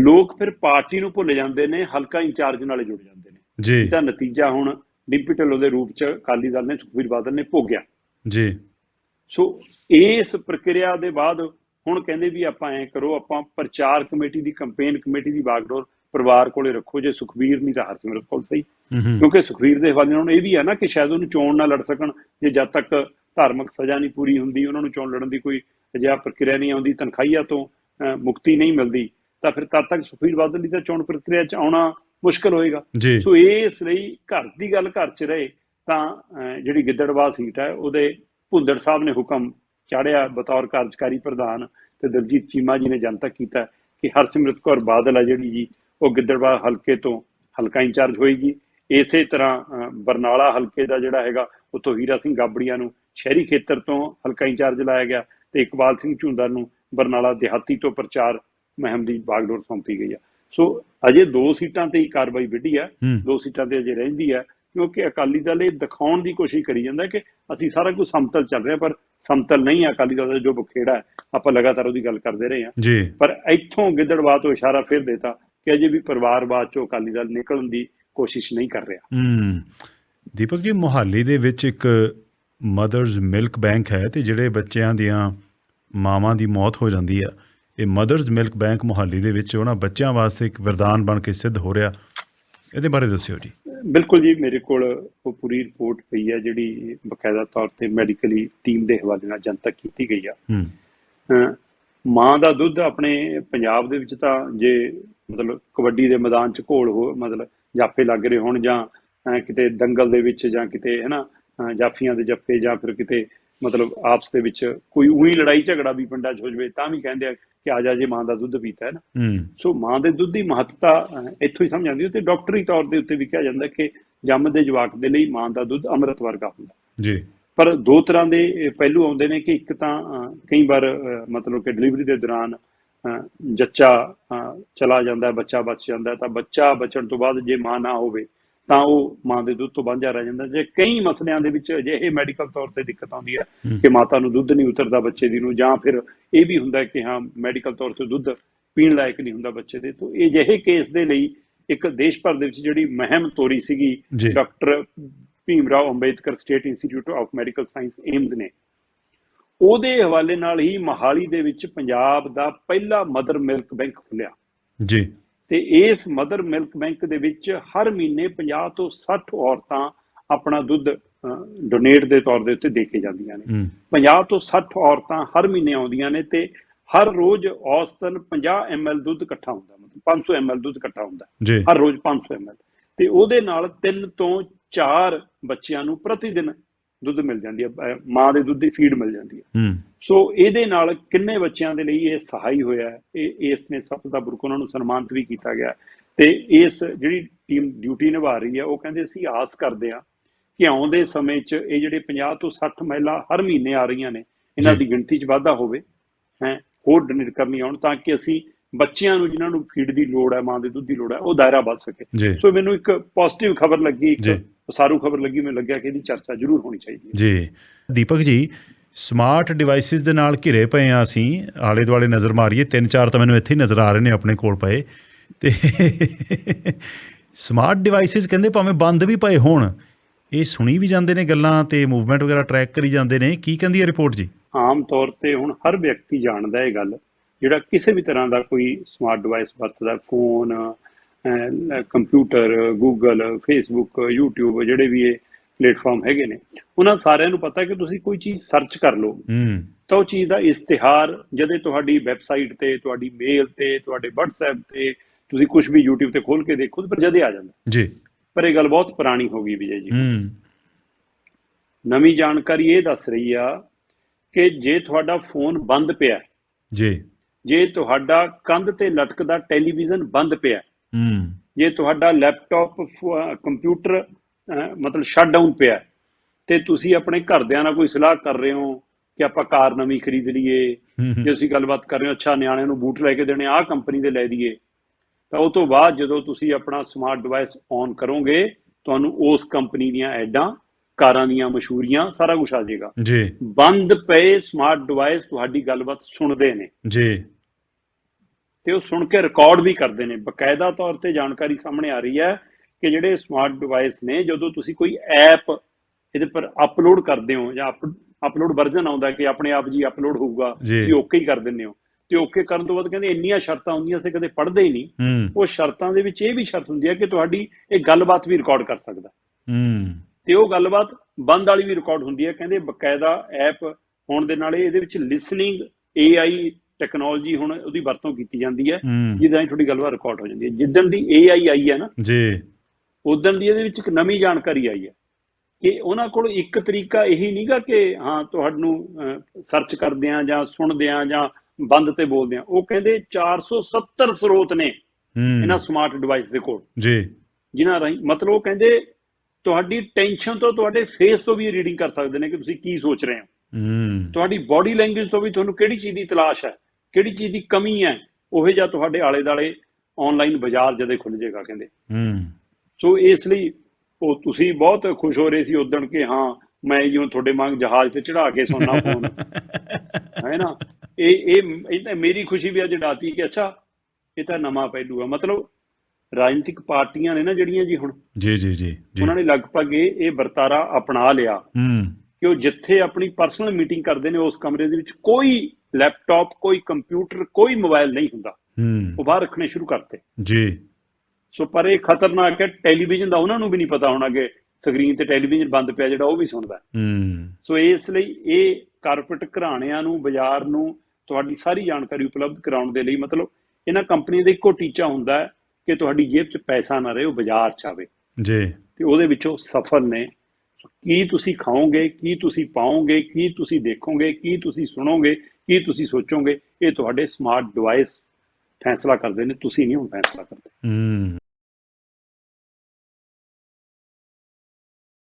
ਲੋਕ ਫਿਰ ਪਾਰਟੀ ਨੂੰ ਭੁੱਲ ਜਾਂਦੇ ਨੇ ਹਲਕਾ ਇੰਚਾਰਜ ਨਾਲ ਜੁੜ ਜਾਂਦੇ ਨੇ। ਜੀ। ਇਹਦਾ ਨਤੀਜਾ ਹੁਣ ਡਿੰਪੀ ਢਿੱਲੋਂ ਦੇ ਰੂਪ ਚ ਅਕਾਲੀ ਦਲ ਨੇ ਸੁਖਬੀਰ ਬਾਦਲ ਨੇ ਭੋਗਿਆ। ਜੀ। ਸੋ ਇਸ ਪ੍ਰਕਿਰਿਆ ਦੇ ਬਾਅਦ ਹੁਣ ਕਹਿੰਦੇ ਵੀ ਆਪਾਂ ਐ ਕਰੋ ਆਪਾਂ ਪ੍ਰਚਾਰ ਕਮੇਟੀ ਦੀ ਕੈਂਪੇਨ ਕਮੇਟੀ ਦੀ ਬਾਗਡੋਰ ਪਰਿਵਾਰ ਕੋਲੇ ਰੱਖੋ ਜੇ ਸੁਖਬੀਰ ਨਹੀਂ ਤਾਂ ਹਰਸਿਮਰਤ ਕੋਲ ਸਹੀ। ਕਿਉਂਕਿ ਸੁਖਬੀਰ ਦੇ ਹਵਾਲੇ ਨਾਲ ਹੁਣ ਇਹ ਵੀ ਹੈ ਨਾ ਕਿ ਸ਼ਾਇਦ ਉਹਨੂੰ ਚੋਣ ਨਾ ਲੜ ਸਕਣ ਜੇ ਜਦ ਤੱਕ ਧਾਰਮਿਕ ਸਜ਼ਾ ਨਹੀਂ ਪੂਰੀ ਹੁੰਦੀ ਉਹਨਾਂ ਨੂੰ ਚੋਣ ਲੜਨ ਦੀ ਕੋਈ ਅਜਿਹਾ ਪ੍ਰਕਿਰਿਆ ਨਹੀਂ ਆਉਂਦੀ ਤਨਖਾਹੀਆ ਤੋਂ ਮੁਕਤੀ ਨਹੀਂ ਮਿਲਦੀ ਤਾਂ ਫਿਰ ਤਦ ਤੱਕ ਸੁਖਬੀਰ ਬਾਦਲ ਦੀ ਤਾਂ ਚੋਣ ਪ੍ਰਕਿਰਿਆ 'ਚ ਆਉਣਾ ਮੁਸ਼ਕਲ ਹੋਏਗਾ। ਸੋ ਇਸ ਲਈ ਘਰ ਦੀ ਗੱਲ ਘਰ 'ਚ ਰਹੇ ਤਾਂ ਜਿਹੜੀ ਗਿੱਦੜਵਾ ਸੀਟ ਹੈ ਉਹਦੇ ਭੁੰਦੜ ਸਾਹਿਬ ਨੇ ਹੁਕਮ ਚਾੜਿਆ ਬਤੌਰ ਕਾਰਜਕਾਰੀ ਪ੍ਰਧਾਨ ਤੇ ਦਲਜੀਤ ਚੀਮਾ ਜੀ ਨੇ ਜਨਤਕ ਕੀਤਾ ਕਿ ਹਰਸਿਮਰਤ ਕੌਰ ਬਾਦਲ ਹੈ ਜਿਹੜੀ ਜੀ ਉਹ ਗਿੱਦੜਵਾ ਹਲਕੇ ਤੋਂ ਹਲਕਾ ਇੰਚਾਰਜ ਹੋਏਗੀ। ਇਸੇ ਤਰ੍ਹਾਂ ਬਰਨਾਲਾ ਹਲਕੇ ਦਾ ਜਿਹੜਾ ਹੈਗਾ ਉਤੋਂ ਹੀਰਾ ਸਿੰਘ ਗਾਬੜੀਆ ਨੂੰ ਸ਼ਹਿਰੀ ਖੇਤਰ ਤੋਂ ਹਲਕਾ ਇੰਚਾਰਜ ਲਾਇਆ ਗਿਆ ਤੇ ਇਕਬਾਲ ਸਿੰਘ ਝੁੰਦਰ ਨੂੰ ਬਰਨਾਲਾ ਦਿਹਾਤੀ ਤੋਂ ਪ੍ਰਚਾਰ ਮੁਹਿੰਮ ਦੀ ਬਾਗਡੋਰ ਸੌਂਪੀ ਗਈ ਆ। ਸੋ ਅਜੇ ਦੋ ਸੀਟਾਂ ਤੇ ਹੀ ਕਾਰਵਾਈ ਵਿੱਢੀ ਆ ਹੂੰ। ਦੋ ਸੀਟਾਂ ਤੇ ਅਜੇ ਰਹਿੰਦੀ ਆ ਕਿਉਂਕਿ ਅਕਾਲੀ ਦਲ ਇਹ ਦਿਖਾਉਣ ਦੀ ਕੋਸ਼ਿਸ਼ ਕਰੀ ਜਾਂਦਾ ਕਿ ਅਸੀਂ ਸਾਰਾ ਕੁਝ ਸਮਤਲ ਚੱਲ ਰਿਹਾ ਪਰ ਸਮਤਲ ਨਹੀਂ ਆ ਅਕਾਲੀ ਦਲ ਦਾ ਜੋ ਬਖੇੜਾ ਹੈ। ਆਪਾਂ ਲਗਾਤਾਰ ਉਹਦੀ ਗੱਲ ਕਰਦੇ ਰਹੇ ਹਾਂ। ਜੀ। ਪਰ ਇੱਥੋਂ ਗਿੱਦੜਵਾ ਤੋਂ ਇਸ਼ਾਰਾ ਫਿਰ ਦੇਤਾ ਕਿ ਅਜੇ ਵੀ ਪਰਿਵਾਰਵਾਦ ਚੋਂ ਅਕਾਲੀ ਦਲ ਨਿਕਲਣ ਦੀ ਕੋਸ਼ਿਸ਼ ਨਹੀਂ ਕਰ ਰਿਹਾ। ਹੂੰ। ਦੀਪਕ ਜੀ ਮੁਹਾਲੀ ਦੇ ਵਿੱਚ ਇੱਕ ਮਦਰਸ ਮਿਲਕ ਬੈਂਕ ਹੈ ਤੇ ਜਿਹੜੇ ਬੱਚਿਆਂ ਦੀਆਂ ਮਾਵਾਂ ਦੀ ਮੌਤ ਹੋ ਜਾਂਦੀ ਆ ਇਹ ਮਦਰਸ ਮਿਲਕ ਬੈਂਕ ਮੁਹਾਲੀ ਦੇ ਵਿੱਚ ਉਹਨਾਂ ਬੱਚਿਆਂ ਵਾਸਤੇ ਇੱਕ ਵਰਦਾਨ ਬਣ ਕੇ ਸਿੱਧ ਹੋ ਰਿਹਾ। ਇਹਦੇ ਬਾਰੇ ਦੱਸਿਓ ਜੀ। ਬਿਲਕੁਲ ਜੀ ਮੇਰੇ ਕੋਲ ਉਹ ਪੂਰੀ ਰਿਪੋਰਟ ਪਈ ਹੈ ਜਿਹੜੀ ਬਕਾਇਦਾ ਤੌਰ ਤੇ ਮੈਡੀਕਲੀ ਟੀਮ ਦੇ ਹਵਾਲੇ ਨਾਲ ਜਨਤਕ ਕੀਤੀ ਗਈ ਆ। ਹੂੰ। ਮਾਂ ਦਾ ਦੁੱਧ ਆਪਣੇ ਪੰਜਾਬ ਦੇ ਵਿੱਚ ਤਾਂ ਜੇ ਮਤਲਬ ਕਬੱਡੀ ਦੇ ਮੈਦਾਨ 'ਚ ਘੋਲ ਹੋ ਮਤਲਬ ਜਾਫੇ ਲੱਗ ਰਹੇ ਹੋਣ ਜਾਂ ਕਿਤੇ ਦੰਗਲ ਦੇ ਵਿੱਚ ਜਾਂ ਕਿਤੇ ਹੈਨਾ ਜਾਫੀਆਂ ਦੇ ਜੱਫੇ ਜਾਂ ਫਿਰ ਕਿਤੇ ਮਤਲਬ ਆਪਸ ਦੇ ਵਿੱਚ ਕੋਈ ਉਹੀ ਲੜਾਈ ਝਗੜਾ ਵੀ ਪਿੰਡਾਂ 'ਚ ਹੋ ਜਵੇ ਤਾਂ ਵੀ ਕਹਿੰਦੇ ਆ ਕਿ ਆ ਜਾ ਜੇ ਮਾਂ ਦਾ ਦੁੱਧ ਪੀਤਾ ਹੈ ਨਾ। ਸੋ ਮਾਂ ਦੇ ਦੁੱਧ ਦੀ ਮਹੱਤਤਾ ਇੱਥੋਂ ਹੀ ਸਮਝ ਆਉਂਦੀ ਹੈ ਤੇ ਡਾਕਟਰੀ ਤੌਰ ਦੇ ਉੱਤੇ ਵੀ ਕਿਹਾ ਜਾਂਦਾ ਕਿ ਜੰਮਦੇ ਜਵਾਕ ਦੇ ਲਈ ਮਾਂ ਦਾ ਦੁੱਧ ਅੰਮ੍ਰਿਤ ਵਰਗਾ ਹੁੰਦਾ। ਜੀ। ਪਰ ਦੋ ਤਰ੍ਹਾਂ ਦੇ ਪਹਿਲੂ ਆਉਂਦੇ ਨੇ ਕਿ ਇੱਕ ਤਾਂ ਕਈ ਵਾਰ ਮਤਲਬ ਕਿ ਡਿਲੀਵਰੀ ਦੇ ਦੌਰਾਨ ਜੱਚਾ ਚਲਾ ਜਾਂਦਾ ਹੈ ਬੱਚਾ ਬਚ ਜਾਂਦਾ ਹੈ ਤਾਂ ਬੱਚਾ ਬਚਣ ਤੋਂ ਬਾਅਦ ਜੇ ਮਾਂ ਨਾ ਹੋਵੇ ਤਾਂ ਉਹ ਮਾਂ ਦੇ ਦੁੱਧ ਤੋਂ ਵਾਂਝਾ ਰਹਿ ਜਾਂਦਾ। ਜੇ ਕਈ ਮਸਲਿਆਂ ਦੇ ਵਿੱਚ ਅਜਿਹੇ ਮੈਡੀਕਲ ਤੌਰ ਤੇ ਦਿੱਕਤ ਆਉਂਦੀ ਹੈ। ਕਿ ਮਾਤਾ ਨੂੰ ਦੁੱਧ ਨਹੀਂ ਉਤਰਦਾ ਬੱਚੇ ਦੀ ਨੂੰ ਜਾਂ ਫਿਰ ਇਹ ਵੀ ਹੁੰਦਾ ਕਿ ਹਾਂ ਮੈਡੀਕਲ ਤੌਰ ਤੇ ਦੁੱਧ ਪੀਣ ਲਾਇਕ ਨਹੀਂ ਹੁੰਦਾ ਬੱਚੇ ਦੇ। ਤੋਂ ਇਹ ਅਜਿਹੇ ਕੇਸ ਦੇ ਲਈ ਇੱਕ ਦੇਸ਼ ਭਰ ਦੇ ਵਿੱਚ ਜਿਹੜੀ ਮਹਿਮ ਤੋਰੀ ਸੀਗੀ। Doctor Bhim Rao Ambedkar state institute of medical science AIIMS ਨੇ। ਉਹਦੇ ਹਵਾਲੇ ਨਾਲ ਹੀ ਮਹਾਲੀ ਦੇ ਵਿੱਚ ਪੰਜਾਬ ਦਾ ਪਹਿਲਾ ਮਦਰ ਮਿਲਕ ਬੈਂਕ ਖੁੱਲਿਆ ਜੀ। ਤੇ ਇਸ ਮਦਰ ਮਿਲਕ ਬੈਂਕ ਦੇ ਵਿੱਚ ਹਰ ਮਹੀਨੇ 50 ਤੋਂ 60 ਔਰਤਾਂ ਆਪਣਾ ਦੁੱਧ ਡੋਨੇਟ ਦੇ ਤੌਰ ਦੇ ਉੱਤੇ ਦੇ ਕੇ ਜਾਂਦੀਆਂ ਨੇ। ਹੂੰ। 50 ਤੋਂ 60 ਔਰਤਾਂ ਹਰ ਮਹੀਨੇ ਆਉਂਦੀਆਂ ਨੇ ਤੇ ਹਰ ਰੋਜ਼ ਔਸਤਨ 50 ml ਦੁੱਧ ਇਕੱਠਾ ਹੁੰਦਾ ਮਤਲਬ 500 ml ਦੁੱਧ ਇਕੱਠਾ ਹੁੰਦਾ। ਹਰ ਰੋਜ਼ 500 ml ਤੇ ਉਹਦੇ ਨਾਲ 3 ਤੋਂ 4 ਬੱਚਿਆਂ ਨੂੰ ਪ੍ਰਤੀ ਦਿਨ ਦੁੱਧ ਮਿਲ ਜਾਂਦੀ ਹੈ ਮਾਂ ਦੇ ਦੁੱਧ ਦੀ ਫੀਡ ਮਿਲ ਜਾਂਦੀ ਹੈ ਸੋ ਇਹਦੇ ਨਾਲ ਕਿੰਨੇ ਬੱਚਿਆਂ ਦੇ ਲਈ ਇਹ ਸਹਾਈ ਹੋਇਆ। ਇਹ ਇਸ ਨੇ ਸਫਲਤਾਪੂਰਵਕ ਉਹਨਾਂ ਨੂੰ ਸਨਮਾਨਿਤ ਵੀ ਕੀਤਾ ਗਿਆ ਤੇ ਇਸ ਜਿਹੜੀ ਟੀਮ ਡਿਊਟੀ ਨਿਭਾ ਰਹੀ ਹੈ ਉਹ ਕਹਿੰਦੇ ਅਸੀਂ ਆਸ ਕਰਦੇ ਹਾਂ ਕਿ ਆਉਂਦੇ ਸਮੇਂ 'ਚ ਇਹ ਜਿਹੜੇ 50 ਤੋਂ 60 ਮਹਿਲਾ ਹਰ ਮਹੀਨੇ ਆ ਰਹੀਆਂ ਨੇ ਇਹਨਾਂ। ਦੀ ਗਿਣਤੀ 'ਚ ਵਾਧਾ ਹੋਵੇ ਹੈ ਹੋਰ ਡੋਨੇਟ ਕਰਨੀ ਆਉਣ ਤਾਂ ਕਿ ਅਸੀਂ ਬੱਚਿਆਂ ਨੂੰ ਜਿਨ੍ਹਾਂ ਨੂੰ ਫੀਡ ਦੀ ਲੋੜ ਹੈ ਮਾਂ ਦੇ ਦੁੱਧ ਦੀ ਲੋੜ ਹੈ ਉਹ ਦਾਇਰਾ ਵੱਧ ਸਕੇ ਸੋ ਮੈਨੂੰ ਇੱਕ ਪੋਜ਼ਿਟਿਵ ਖਬਰ ਲੱਗੀ। ਇੱਕ ਉਸਾਰੂ ਖਬਰ ਲੱਗੀ ਮੈਨੂੰ ਲੱਗਿਆ ਕਿ ਇਹਦੀ ਚਰਚਾ ਜ਼ਰੂਰ ਹੋਣੀ ਚਾਹੀਦੀ ਹੈ। ਜੀ। ਦੀਪਕ ਜੀ ਸਮਾਰਟ ਡਿਵਾਈਸਿਸ ਦੇ ਨਾਲ ਘਿਰੇ ਪਏ ਆ ਅਸੀਂ ਆਲੇ ਦੁਆਲੇ ਨਜ਼ਰ ਮਾਰੀਏ ਤਿੰਨ ਚਾਰ ਤਾਂ ਮੈਨੂੰ ਇੱਥੇ ਹੀ ਨਜ਼ਰ ਆ ਰਹੇ ਨੇ ਆਪਣੇ ਕੋਲ ਪਏ। ਤੇ ਸਮਾਰਟ ਡਿਵਾਈਸਿਸ ਕਹਿੰਦੇ ਭਾਵੇਂ ਬੰਦ ਵੀ ਪਏ ਹੋਣ ਇਹ ਸੁਣੀ ਵੀ ਜਾਂਦੇ ਨੇ ਗੱਲਾਂ ਤੇ ਮੂਵਮੈਂਟ ਵਗੈਰਾ ਟਰੈਕ ਕਰੀ ਜਾਂਦੇ ਨੇ ਕੀ ਕਹਿੰਦੀ ਹੈ ਰਿਪੋਰਟ ਜੀ? ਆਮ ਤੌਰ ਤੇ ਹੁਣ ਹਰ ਵਿਅਕਤੀ ਜਾਣਦਾ ਇਹ ਗੱਲ ਜਿਹੜਾ ਕਿਸੇ ਵੀ ਤਰ੍ਹਾਂ ਦਾ ਕੋਈ ਸਮਾਰਟ ਡਿਵਾਈਸ ਵਰਤਦਾ phone computer Google Facebook YouTube ਜਿਹੜੇ ਵੀ ਇਹ ਪਲੇਟਫਾਰਮ ਹੈਗੇ ਨੇ ਉਹਨਾਂ ਸਾਰਿਆਂ ਨੂੰ ਪਤਾ ਕਿ ਤੁਸੀਂ ਕੋਈ ਚੀਜ਼ ਸਰਚ ਕਰ ਲਓ। ਤਾਂ ਉਹ ਚੀਜ਼ ਦਾ ਇਸ਼ਤਿਹਾਰ ਜਦੇ ਤੁਹਾਡੀ ਵੈਬਸਾਈਟ ਤੇ ਤੁਹਾਡੀ ਮੇਲ ਤੇ ਤੁਹਾਡੇ WhatsApp ਤੇ ਤੁਸੀਂ ਕੁਝ ਵੀ YouTube ਤੇ ਖੋਲ ਕੇ ਦੇਖੋ ਪਰ ਜਦੇ ਆ ਜਾਂਦਾ। ਜੀ। ਪਰ ਇਹ ਗੱਲ ਬਹੁਤ ਪੁਰਾਣੀ ਹੋ ਗਈ ਵਿਜੇ ਜੀ। ਨਵੀਂ ਜਾਣਕਾਰੀ ਇਹ ਦੱਸ ਰਹੀ ਆ ਕਿ ਜੇ ਤੁਹਾਡਾ ਫੋਨ ਬੰਦ ਪਿਆ ਜੀ। ਜੇ ਤੁਹਾਡਾ ਕੰਧ ਤੇ ਲਟਕਦਾ ਟੈਲੀਵਿਜ਼ਨ ਬੰਦ ਪਿਆ ਹੂੰ। ਜੇ ਤੁਹਾਡਾ ਲੈਪਟਾਪ ਕੰਪਿਊਟਰ ਮਤਲਬ ਸ਼ਟ ਡਾਊਨ ਪਿਆ ਤੇ ਤੁਸੀਂ ਆਪਣੇ ਘਰਦਿਆਂ ਨਾਲ ਕੋਈ ਸਲਾਹ ਕਰ ਰਹੇ ਹੋ ਕਿ ਆਪਾਂ ਕਾਰ ਨਵੀਂ ਖਰੀਦ ਲਈਏ ਜੇ ਅਸੀਂ ਗੱਲਬਾਤ ਕਰ ਰਹੇ ਹਾਂ ਅੱਛਾ ਨਿਆਣਿਆਂ ਨੂੰ ਬੂਟ ਲੈ ਕੇ ਦੇਣੇ ਆਹ ਕੰਪਨੀ ਦੇ ਲੈ ਦਈਏ ਤਾਂ ਉਹ ਤੋਂ ਬਾਅਦ ਜਦੋਂ ਤੁਸੀਂ ਆਪਣਾ ਸਮਾਰਟ ਡਿਵਾਈਸ ਔਨ ਕਰੋਗੇ ਤੁਹਾਨੂੰ ਉਸ ਕੰਪਨੀ ਦੀਆਂ ਐਡਾਂ ਕਾਰਾਂ ਦੀਆਂ ਮਸ਼ਹੂਰੀਆਂ ਸਾਰਾ ਕੁਝ ਆ ਜਾਏਗਾ। ਜੀ। ਬੰਦ ਪਏ ਸਮਾਰਟ ਡਿਵਾਈਸ ਤੁਹਾਡੀ ਗੱਲਬਾਤ ਸੁਣਦੇ ਨੇ। ਜੀ। ਤੇ ਉਹ ਸੁਣ ਕੇ ਰਿਕਾਰਡ ਵੀ ਕਰਦੇ ਨੇ। ਬਕਾਇਦਾ ਤੌਰ ਤੇ ਜਾਣਕਾਰੀ ਸਾਹਮਣੇ ਆ ਰਹੀ ਹੈ ਕਿ ਜਿਹੜੇ ਸਮਾਰਟ ਡਿਵਾਈਸ ਨੇ ਜਦੋਂ ਤੁਸੀਂ ਕੋਈ ਐਪ ਇਹਦੇ ਪਰ ਅਪਲੋਡ ਕਰਦੇ ਹੋ ਜਾਂ ਅਪਲੋਡ ਵਰਜ਼ਨ ਆਉਂਦਾ ਕਿ ਆਪਣੇ ਆਪ ਜੀ ਅਪਲੋਡ ਹੋਊਗਾ ਜੀ। ਓਕੇ ਹੀ ਕਰ ਦਿੰਦੇ ਹੋ। ਤੇ ਓਕੇ ਕਰਨ ਤੋਂ ਬਾਅਦ ਕਹਿੰਦੇ ਇੰਨੀਆਂ ਸ਼ਰਤਾਂ ਹੁੰਦੀਆਂ ਸੀ ਕਦੇ ਪੜ੍ਹਦੇ ਹੀ ਨਹੀਂ। ਉਹ ਸ਼ਰਤਾਂ ਦੇ ਵਿੱਚ ਇਹ ਵੀ ਸ਼ਰਤ ਹੁੰਦੀ ਹੈ ਕਿ ਤੁਹਾਡੀ ਇਹ ਗੱਲਬਾਤ ਵੀ ਰਿਕਾਰਡ ਕਰ ਸਕਦਾ ਹੂੰ। ਤੇ ਉਹ ਗੱਲਬਾਤ ਬੰਦ ਵਾਲੀ ਵੀ ਰਿਕਾਰਡ ਹੁੰਦੀ ਹੈ। ਕਹਿੰਦੇ ਬਕਾਇਦਾ ਐਪ ਹੋਣ ਦੇ ਨਾਲ ਇਹਦੇ ਵਿੱਚ ਲਿਸਨਿੰਗ AI ਟੈਕਨੋਲੋਜੀ ਹੁਣ ਉਹਦੀ ਵਰਤੋਂ ਕੀਤੀ ਜਾਂਦੀ ਹੈ ਜਿਹਦਾ ਹੀ ਤੁਹਾਡੀ ਗੱਲਬਾਤ ਰਿਕਾਰਡ ਹੋ ਜਾਂਦੀ ਹੈ। ਜਿੱਦਣ ਦੀ AI ਆਈ ਹੈ ਨਾ ਜੀ। ਉਦੋਂ ਦੀ ਇਹਦੇ ਵਿੱਚ ਇੱਕ ਨਵੀਂ ਜਾਣਕਾਰੀ ਆਈ ਹੈ ਕਿ ਉਹਨਾਂ ਕੋਲ ਇੱਕ ਤਰੀਕਾ ਇਹੀ ਨਹੀਂਗਾ ਕਿ ਹਾਂ ਤੁਹਾਨੂੰ ਸਰਚ ਕਰਦੇ ਆ ਜਾਂ ਸੁਣਦੇ ਆ ਜਾਂ ਬੰਦ ਤੇ ਬੋਲਦੇ ਆ ਉਹ ਕਹਿੰਦੇ 470 ਸਰੋਤ ਨੇ ਇਹਨਾਂ ਸਮਾਰਟ ਡਿਵਾਈਸ ਦੇ ਕੋਲ। ਜੀ। ਜਿਨ੍ਹਾਂ ਰਾਹੀਂ ਮਤਲਬ ਉਹ ਕਹਿੰਦੇ ਤੁਹਾਡੀ ਟੈਨਸ਼ਨ ਤੋਂ ਤੁਹਾਡੇ ਫੇਸ ਤੋਂ ਵੀ ਰੀਡਿੰਗ ਕਰ ਸਕਦੇ ਨੇ ਕਿ ਤੁਸੀਂ ਕੀ ਸੋਚ ਰਹੇ ਹੋ। ਹੂੰ। ਤੁਹਾਡੀ ਬਾਡੀ ਲੈਂਗੁਏਜ ਤੋਂ ਵੀ ਤੁਹਾਨੂੰ ਕਿਹੜੀ ਚੀਜ਼ ਦੀ ਤਲਾਸ਼ ਹੈ? ਕਿਹੜੀ ਚੀਜ਼ ਦੀ ਕਮੀ ਹੈ ਉਹੇ ਜਾਂ ਤੁਹਾਡੇ ਆਲੇ ਦਾਲੇ ਆਨਲਾਈਨ ਬਾਜ਼ਾਰ ਜਦੇ ਖੁੱਲ ਜਾਏਗਾ ਕਹਿੰਦੇ। ਹੂੰ। ਸੋ ਇਸ ਲਈ ਉਹ ਤੁਸੀਂ ਬਹੁਤ ਖੁਸ਼ ਹੋ ਰਹੇ ਸੀ ਉਦੋਂ ਕਿ ਹਾਂ ਮੈਂ ਜਿਉਂ ਤੁਹਾਡੇ ਵਾਂਗ ਜਹਾਜ਼ ਤੇ ਚੜਾ ਕੇ ਸੋਨਾ ਫੋਨ। ਹੈ ਨਾ? ਇਹ ਇਹ ਇਹ ਤਾਂ ਮੇਰੀ ਖੁਸ਼ੀ ਵੀ ਅੱਜ ਡਾਤੀ ਕਿ ਅੱਛਾ ਇਹ ਤਾਂ ਨਵਾਂ ਪਹਿਲੂ ਆ। ਮਤਲਬ ਰਾਜਨੀਤਿਕ ਪਾਰਟੀਆਂ ਨੇ ਨਾ ਜਿਹੜੀਆਂ ਜੀ ਹੁਣ। ਜੀ ਜੀ ਜੀ ਜੀ। ਉਹਨਾਂ ਨੇ ਲਗਭਗ ਇਹ ਇਹ ਵਰਤਾਰਾ ਅਪਣਾ ਲਿਆ। ਹੂੰ। ਕਿ ਉਹ ਜਿੱਥੇ ਆਪਣੀ ਪਰਸਨਲ ਮੀਟਿੰਗ ਕਰਦੇ ਨੇ ਉਸ ਕਮਰੇ ਦੇ ਵਿੱਚ ਕੋਈ ਲੈਪਟਾਪ ਕੋਈ ਕੰਪਿਊਟਰ ਕੋਈ ਮੋਬਾਈਲ ਨਹੀਂ ਹੁੰਦਾ। ਉਹ ਬਾਹਰ ਰੱਖਣੇ ਸ਼ੁਰੂ ਕਰਤੇ। ਜੀ। ਸੋ ਪਰ ਇਹ ਖਤਰਨਾਕ ਹੈ ਟੈਲੀਵਿਜ਼ਨ ਦਾ ਉਹਨਾਂ ਨੂੰ ਵੀ ਨਹੀਂ ਪਤਾ ਹੋਣਾ ਕਿ ਸਕਰੀਨ ਤੇ ਟੈਲੀਵਿਜ਼ਨ ਬੰਦ ਪਿਆ ਜਿਹੜਾ ਉਹ ਵੀ ਸੁਣਦਾ ਹੈ। ਹੂੰ। ਸੋ ਇਸ ਲਈ ਇਹ ਕਾਰਪੋਰੇਟ ਘਰਾਣਿਆਂ ਨੂੰ ਬਾਜ਼ਾਰ ਨੂੰ ਤੁਹਾਡੀ ਸਾਰੀ ਜਾਣਕਾਰੀ ਉਪਲਬਧ ਕਰਾਉਣ ਦੇ ਲਈ ਮਤਲਬ ਇਹਨਾਂ ਕੰਪਨੀਆਂ ਦਾ ਇੱਕੋ ਟੀਚਾ ਹੁੰਦਾ ਹੈ ਕਿ ਤੁਹਾਡੀ ਜੇਬ 'ਚ ਪੈਸਾ ਨਾ ਰਹੇ ਉਹ ਬਾਜ਼ਾਰ 'ਚ ਆਵੇ। ਜੀ। ਤੇ ਉਹਦੇ ਵਿੱਚੋਂ ਸਫਲ ਨੇ। ਕੀ ਤੁਸੀਂ ਖਾਓਗੇ, ਕੀ ਤੁਸੀਂ ਪਾਓਗੇ, ਕੀ ਤੁਸੀਂ ਦੇਖੋਗੇ, ਕੀ ਤੁਸੀਂ ਸੁਣੋਗੇ, ਕੀ ਤੁਸੀਂ ਸੋਚੋਗੇ, ਇਹ ਤੁਹਾਡੇ ਸਮਾਰਟ ਡਿਵਾਈਸ ਫੈਸਲਾ ਕਰਦੇ ਨੇ, ਤੁਸੀਂ ਨਹੀਂ ਹੁਣ ਫੈਸਲਾ ਕਰਦੇ। ਹੂੰ।